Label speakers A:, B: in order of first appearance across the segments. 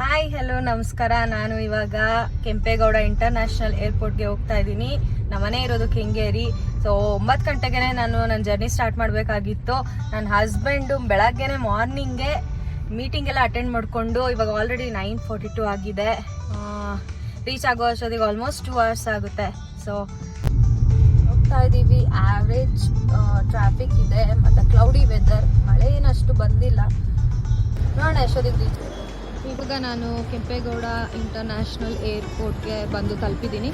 A: Hi hello ನಮಸ್ಕಾರ. ನಾನು ಇವಾಗ ಕೆಂಪೇಗೌಡ ಇಂಟರ್ನ್ಯಾಷನಲ್ ಏರ್ಪೋರ್ಟ್ಗೆ ಹೋಗ್ತಾ ಇದ್ದೀನಿ. ನಮ್ಮನೆ ಇರೋದು ಕೆಂಗೇರಿ. ಸೊ ಒಂಬತ್ತು ಗಂಟೆಗೆ ನಾನು ನನ್ನ ಜರ್ನಿ ಸ್ಟಾರ್ಟ್ ಮಾಡಬೇಕಾಗಿತ್ತು. ನನ್ನ ಹಸ್ಬೆಂಡು ಬೆಳಗ್ಗೆನೆ ಮಾರ್ನಿಂಗೆ ಮೀಟಿಂಗ್ ಎಲ್ಲ ಅಟೆಂಡ್ ಮಾಡಿಕೊಂಡು ಇವಾಗ ಆಲ್ರೆಡಿ ನೈನ್ ಫೋರ್ಟಿ ಟು ಆಗಿದೆ ರೀಚ್ ಆಗೋ ಅಷ್ಟೊತ್ತಿಗೆ ಆಲ್ಮೋಸ್ಟ್ ಟೂ ಅವರ್ಸ್ ಆಗುತ್ತೆ. ಸೊ ಹೋಗ್ತಾ ಇದ್ದೀವಿ ಆವ್ರೇಜ್ ಟ್ರಾಫಿಕ್ ಇದೆ, ಮತ್ತು ಕ್ಲೌಡಿ ವೆದರ್ ಮಳೆ ಏನಷ್ಟು ಬಂದಿಲ್ಲ. ನೋಡೋಣ ಅಷ್ಟೊತ್ತಿಗೆ ರೀಚ್ ಇವಾಗ ನಾನು ಕೆಂಪೇಗೌಡ ಇಂಟರ್ನ್ಯಾಷನಲ್ ಏರ್ಪೋರ್ಟ್ಗೆ ಬಂದು ತಲುಪಿದ್ದೀನಿ.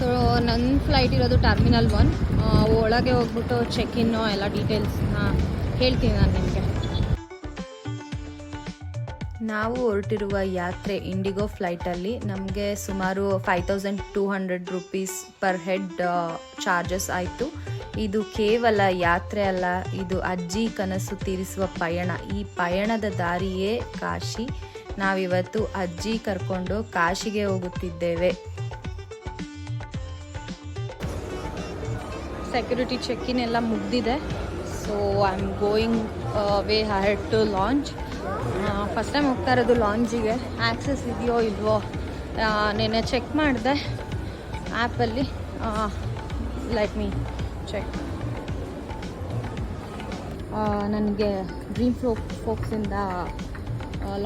A: ಸೊ ನನ್ನ ಫ್ಲೈಟ್ ಇರೋದು ಟರ್ಮಿನಲ್ ಒನ್ ಒಳಗೆ ಹೋಗ್ಬಿಟ್ಟು ಚೆಕ್ ಇನ್ನು ಎಲ್ಲ ಡೀಟೇಲ್ಸ್ನ ಹೇಳ್ತೀನಿ ನಾನು ನಿಮಗೆ. ನಾವು ಹೊರಟಿರುವ ಯಾತ್ರೆ ಇಂಡಿಗೋ ಫ್ಲೈಟಲ್ಲಿ ನಮಗೆ ಸುಮಾರು five thousand two hundred rupees per head charges ಆಯಿತು. ಇದು ಕೇವಲ ಯಾತ್ರೆ ಅಲ್ಲ, ಇದು ಅಜ್ಜಿ ಕನಸು ತೀರಿಸುವ ಪಯಣ. ಈ ಪಯಣದ ದಾರಿಯೇ ಕಾಶಿ. ನಾವಿವತ್ತು ಅಜ್ಜಿ ಕರ್ಕೊಂಡು ಕಾಶಿಗೆ ಹೋಗುತ್ತಿದ್ದೇವೆ. ಸೆಕ್ಯೂರಿಟಿ ಚೆಕ್ಕಿನ್ ಎಲ್ಲ ಮುಗ್ದಿದೆ. So I am going way had to lounge first time ಹೋಗ್ತಾ ಇರೋದು ಲಾಂಜಿಗೆ ಆ್ಯಕ್ಸಸ್ ಇದೆಯೋ ಇಲ್ವೋ? ನೆನ್ನೆ ಚೆಕ್ ಮಾಡಿದೆ. ಆ್ಯಪಲ್ಲಿ ಲೈಟ್ ಮೀ ಚೆಕ್ ನನಗೆ dream flow ಫೋಕ್ಸಿಂದ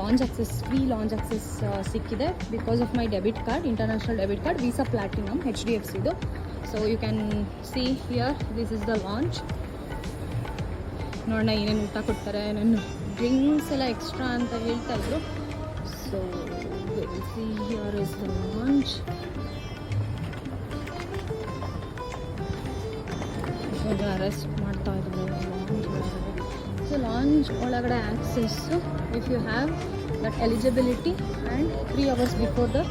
A: lounge access free lounge access ಸಿಕ್ಕಿದೆ. Because of my debit card international debit card Visa platinum H D F Siddu so you can see here this is the lounge ನೋಡೋಣ ಏನೇನು ಊಟ ಕೊಡ್ತಾರೆ ನಾನು drinks ಎಲ್ಲ extra ಅಂತ ಹೇಳ್ತಾ ಇದ್ರು. So see here is the lounge ಇದ್ದಾರೆ ಸೊ ಲಾಂಚ್ ಒಳಗಡೆ access if you have that eligibility and three hours before the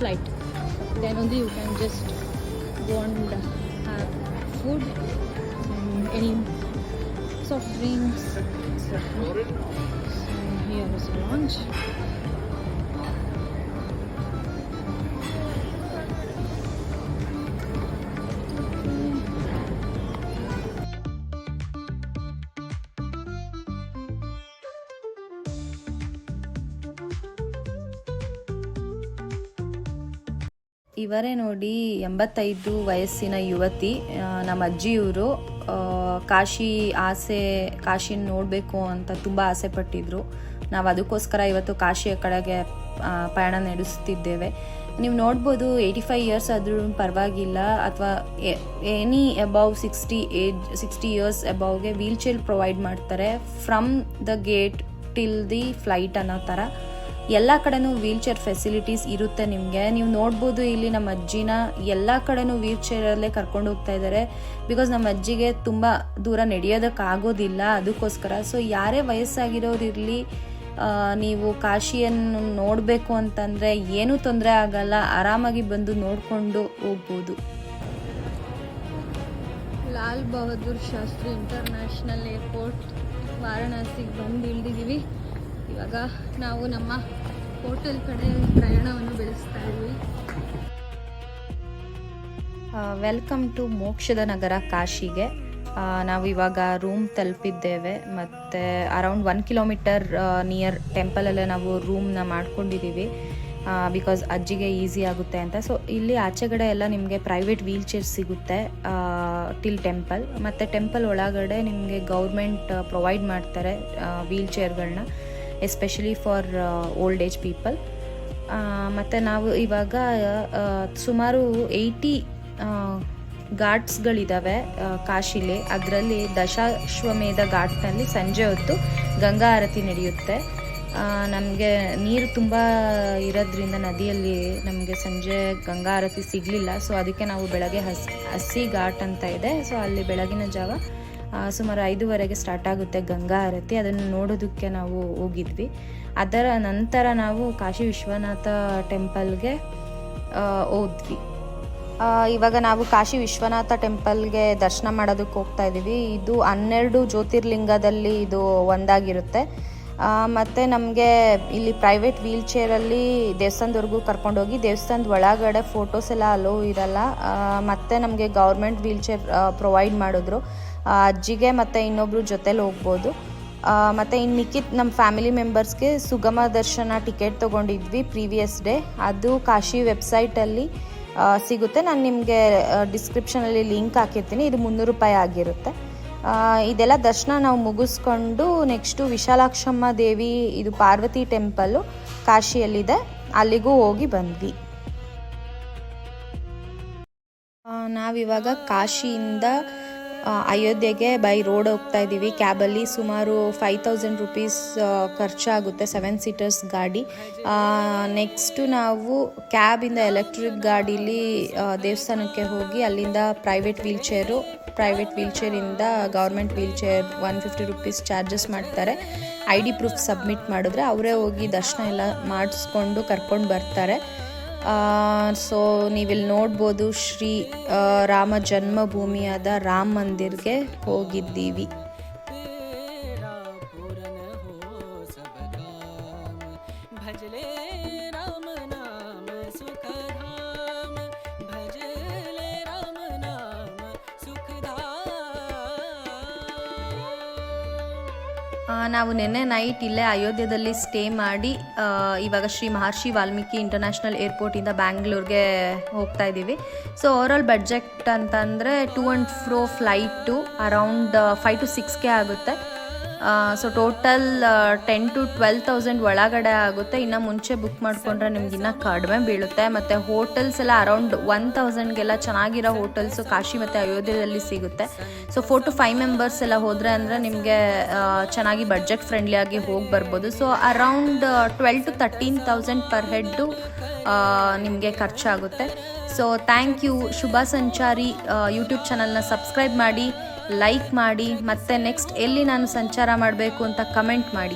A: flight then only you can just go and have food and any soft drinks etc. So ಇವರೇ ನೋಡಿ ಎಂಬತ್ತೈದು ವಯಸ್ಸಿನ ಯುವತಿ ನಮ್ಮ ಅಜ್ಜಿಯವರು ಕಾಶಿ ಆಸೆ, ಕಾಶಿನ ನೋಡಬೇಕು ಅಂತ ತುಂಬ ಆಸೆ ಪಟ್ಟಿದ್ರು. ನಾವು ಅದಕ್ಕೋಸ್ಕರ ಇವತ್ತು ಕಾಶಿಯ ಕಡೆಗೆ ಪಯಣ ನಡೆಸುತ್ತಿದ್ದೇವೆ. ನೀವು ನೋಡ್ಬೋದು ಏಯ್ಟಿ ಫೈವ್ ಇಯರ್ಸ್ ಆದರೂ ಪರವಾಗಿಲ್ಲ, ಅಥವಾ any above sixty age sixty years ಅಬೌವ್ಗೆ wheelchair provide ಮಾಡ್ತಾರೆ from the gate till the flight ಅನ್ನೋ ಥರ ಎಲ್ಲ ಕಡೆನೂ ವೀಲ್ ಚೇರ್ ಫೆಸಿಲಿಟೀಸ್ ಇರುತ್ತೆ ನಿಮಗೆ. ನೀವು ನೋಡ್ಬೋದು ಇಲ್ಲಿ ನಮ್ಮ ಅಜ್ಜಿನ ಎಲ್ಲ ಕಡೆನೂ ವೀಲ್ ಚೇರಲ್ಲೇ ಕರ್ಕೊಂಡು ಹೋಗ್ತಾ ಇದ್ದಾರೆ ಬಿಕಾಸ್ ನಮ್ಮ ಅಜ್ಜಿಗೆ ತುಂಬ ದೂರ ನಡೆಯೋದಕ್ಕಾಗೋದಿಲ್ಲ ಅದಕ್ಕೋಸ್ಕರ. ಸೊ ಯಾರೇ ವಯಸ್ಸಾಗಿರೋರು ಇರಲಿ ನೀವು ಕಾಶಿಯನ್ನು ನೋಡಬೇಕು ಅಂತಂದರೆ ಏನೂ ತೊಂದರೆ ಆಗಲ್ಲ. ಆರಾಮಾಗಿ ಬಂದು ನೋಡಿಕೊಂಡು ಹೋಗ್ಬೋದು. ಲಾಲ್ ಬಹದ್ದೂರ್ ಶಾಸ್ತ್ರಿ ಇಂಟರ್ನ್ಯಾಷನಲ್ ಏರ್ಪೋರ್ಟ್ ವಾರಣಾಸಿಗೆ ಬಂದು ಇಳಿದಿದ್ದೀವಿ. ಇವಾಗ ನಾವು ನಮ್ಮ ಹೋಟೆಲ್ ಕಡೆ ಪ್ರಯಾಣವನ್ನು ಬೆಳೆಸ್ತಾ ಇದ್ದೀವಿ ವೆಲ್ಕಮ್ ಟು ಮೋಕ್ಷದ ನಗರ ಕಾಶಿಗೆ. ನಾವು ಇವಾಗ ರೂಮ್ ತಲುಪಿದ್ದೇವೆ. ಮತ್ತು ಅರೌಂಡ್ ಒನ್ ಕಿಲೋಮೀಟರ್ ನಿಯರ್ ಟೆಂಪಲಲ್ಲೇ ನಾವು ರೂಮ್ನ ಮಾಡ್ಕೊಂಡಿದ್ದೀವಿ. ಬಿಕಾಸ್ ಅಜ್ಜಿಗೆ ಈಸಿ ಆಗುತ್ತೆ ಅಂತ. ಸೊ ಇಲ್ಲಿ ಆಚೆಗಡೆ ಎಲ್ಲ ನಿಮಗೆ ಪ್ರೈವೇಟ್ ವೀಲ್ ಚೇರ್ ಸಿಗುತ್ತೆ ಟಿಲ್ ಟೆಂಪಲ್ ಮತ್ತು ಟೆಂಪಲ್ ಒಳಗಡೆ ನಿಮಗೆ ಗೌರ್ಮೆಂಟ್ ಪ್ರೊವೈಡ್ ಮಾಡ್ತಾರೆ wheel ಚೇರ್ಗಳನ್ನ especially for old age people ಮತ್ತು ನಾವು ಇವಾಗ ಆ, ಸುಮಾರು ಏಯ್ಟಿ ಘಾಟ್ಸ್ಗಳಿದ್ದಾವೆ ಆ, ಕಾಶಿಲಿ. ಅದರಲ್ಲಿ ದಶಾಶ್ವಮೇಧ ಘಾಟ್ನಲ್ಲಿ ಸಂಜೆ ಹೊತ್ತು ಗಂಗಾ ಆರತಿ ನಡೆಯುತ್ತೆ. ನಮಗೆ ನೀರು ತುಂಬ ಇರೋದ್ರಿಂದ ನದಿಯಲ್ಲಿ ನಮಗೆ ಸಂಜೆ ಗಂಗಾ ಆರತಿ ಸಿಗಲಿಲ್ಲ. ಸೊ ಅದಕ್ಕೆ ನಾವು ಬೆಳಗ್ಗೆ ಹಸಿ ಹಸಿ ಘಾಟ್ ಅಂತ ಇದೆ. ಸೊ ಅಲ್ಲಿ ಬೆಳಗಿನ ಜಾವ ಸುಮಾರು ಐದುವರೆಗೆ ಸ್ಟಾರ್ಟ್ ಆಗುತ್ತೆ ಗಂಗಾ ಆರತಿ. ಅದನ್ನು ನೋಡೋದಕ್ಕೆ ನಾವು ಹೋಗಿದ್ವಿ. ಅದರ ನಂತರ ನಾವು ಕಾಶಿ ವಿಶ್ವನಾಥ ಟೆಂಪಲ್ಗೆ ಹೋದ್ವಿ. ಇವಾಗ ನಾವು ಕಾಶಿ ವಿಶ್ವನಾಥ ಟೆಂಪಲ್ಗೆ ದರ್ಶನ ಮಾಡೋದಕ್ಕೆ ಹೋಗ್ತಾ ಇದ್ದೀವಿ. ಇದು ಹನ್ನೆರಡು ಜ್ಯೋತಿರ್ಲಿಂಗದಲ್ಲಿ ಇದು ಒಂದಾಗಿರುತ್ತೆ. ಮತ್ತು ನಮಗೆ ಇಲ್ಲಿ ಪ್ರೈವೇಟ್ ವೀಲ್ ಚೇರಲ್ಲಿ ದೇವಸ್ಥಾನದವರೆಗೂ ಕರ್ಕೊಂಡೋಗಿ, ದೇವಸ್ಥಾನದ ಒಳಗಡೆ ಫೋಟೋಸ್ ಎಲ್ಲ ಅಲೋ ಇರಲ್ಲ. ಮತ್ತು ನಮಗೆ ಗೌರ್ಮೆಂಟ್ ವೀಲ್ ಚೇರ್ ಪ್ರೊವೈಡ್ ಮಾಡಿದ್ರು. ಅಜ್ಜಿಗೆ ಮತ್ತು ಇನ್ನೊಬ್ರು ಜೊತೆಲಿ ಹೋಗ್ಬೋದು. ಮತ್ತು ಇನ್ನು ಮಿಕ್ಕಿದ ನಮ್ಮ ಫ್ಯಾಮಿಲಿ ಮೆಂಬರ್ಸ್ಗೆ ಸುಗಮ ದರ್ಶನ ಟಿಕೆಟ್ ತೊಗೊಂಡಿದ್ವಿ ಪ್ರೀವಿಯಸ್ ಡೇ ಅದು ಕಾಶಿ ವೆಬ್ಸೈಟಲ್ಲಿ ಸಿಗುತ್ತೆ. ನಾನು ನಿಮಗೆ ಡಿಸ್ಕ್ರಿಪ್ಷನಲ್ಲಿ ಲಿಂಕ್ ಹಾಕಿರ್ತೀನಿ. ಇದು ಮುನ್ನೂರು ರೂಪಾಯಿ ಆಗಿರುತ್ತೆ. ಇದೆಲ್ಲ ದರ್ಶನ ನಾವು ಮುಗಿಸ್ಕೊಂಡು ನೆಕ್ಸ್ಟು ವಿಶಾಲಾಕ್ಷಮ್ಮ ದೇವಿ, ಇದು ಪಾರ್ವತಿ ಟೆಂಪಲ್ಲು ಕಾಶಿಯಲ್ಲಿದೆ. ಅಲ್ಲಿಗೂ ಹೋಗಿ ಬಂದ್ವಿ. ನಾವಿವಾಗ ಕಾಶಿಯಿಂದ ಅಯೋಧ್ಯೆಗೆ ಬೈ ರೋಡ್ ಹೋಗ್ತಾ ಇದ್ದೀವಿ. ಕ್ಯಾಬಲ್ಲಿ ಸುಮಾರು ಫೈವ್ ತೌಸಂಡ್ ರುಪೀಸ್ ಖರ್ಚಾಗುತ್ತೆ ಸೆವೆನ್ ಸೀಟರ್ಸ್ ಗಾಡಿ. ನೆಕ್ಸ್ಟು ನಾವು ಕ್ಯಾಬಿಂದ ಎಲೆಕ್ಟ್ರಿಕ್ ಗಾಡೀಲಿ ದೇವಸ್ಥಾನಕ್ಕೆ ಹೋಗಿ ಅಲ್ಲಿಂದ private wheelchair private wheel ಚೇರಿಂದ government wheelchair one fifty rupees charges ಮಾಡ್ತಾರೆ. ಐ ಡಿ ಪ್ರೂಫ್ ಸಬ್ಮಿಟ್ ಮಾಡಿದ್ರೆ ಅವರೇ ಹೋಗಿ ದರ್ಶನ ಎಲ್ಲ ಮಾಡಿಸ್ಕೊಂಡು ಕರ್ಕೊಂಡು ಬರ್ತಾರೆ. ಸೊ ನೀವಿಲ್ಲಿ ನೋಡ್ಬೋದು ಶ್ರೀ ರಾಮ ಜನ್ಮಭೂಮಿಯಾದ ರಾಮ ಮಂದಿರ್ಗೆ ಹೋಗಿದ್ದೀವಿ. ನಾವು ನಿನ್ನೆ ನೈಟ್ ಇಲ್ಲೇ ಅಯೋಧ್ಯೆಯಲ್ಲಿ ಸ್ಟೇ ಮಾಡಿ ಇವಾಗ ಶ್ರೀ ಮಹರ್ಷಿ ವಾಲ್ಮೀಕಿ ಇಂಟರ್ನ್ಯಾಷನಲ್ ಏರ್ಪೋರ್ಟಿಂದ ಬ್ಯಾಂಗ್ಳೂರ್ಗೆ ಹೋಗ್ತಾ ಇದ್ದೀವಿ. ಸೊ ಓವರಾಲ್ ಬಡ್ಜೆಟ್ ಅಂತಂದರೆ to and fro flight around five to ಸಿಕ್ಸ್ಗೆ ಆಗುತ್ತೆ. So total ten to twelve thousand ಒಳಗಡೆ ಆಗುತ್ತೆ. ಇನ್ನು ಮುಂಚೆ ಬುಕ್ ಮಾಡಿಕೊಂಡ್ರೆ ನಿಮ್ಗೆ ಇನ್ನೂ ಕಡಿಮೆ ಬೀಳುತ್ತೆ. ಮತ್ತು ಹೋಟೆಲ್ಸ್ ಎಲ್ಲ ಅರೌಂಡ್ ಒನ್ ತೌಸಂಡ್ಗೆಲ್ಲ ಚೆನ್ನಾಗಿರೋ ಹೋಟೆಲ್ಸು ಕಾಶಿ ಮತ್ತು ಅಯೋಧ್ಯೆಯಲ್ಲಿ ಸಿಗುತ್ತೆ. So four to five members ಎಲ್ಲ ಹೋದರೆ ಅಂದರೆ ನಿಮಗೆ ಚೆನ್ನಾಗಿ ಬಡ್ಜೆಟ್ ಫ್ರೆಂಡ್ಲಿ ಆಗಿ ಹೋಗಿ ಬರ್ಬೋದು. So around twelve to thirteen thousand per head ನಿಮಗೆ ಖರ್ಚಾಗುತ್ತೆ. ಸೊ ಥ್ಯಾಂಕ್ ಯು ಶುಭ ಸಂಚಾರಿ ಯೂಟ್ಯೂಬ್ ಚಾನಲ್ನ ಸಬ್ಸ್ಕ್ರೈಬ್ ಮಾಡಿ. ಲೈಕ್ ಮಾಡಿ ಮತ್ತೆ ನೆಕ್ಸ್ಟ್ ಎಲ್ಲಿ ನಾನು ಸಂಚಾರ ಮಾಡಬೇಕು ಅಂತ ಕಮೆಂಟ್ ಮಾಡಿ.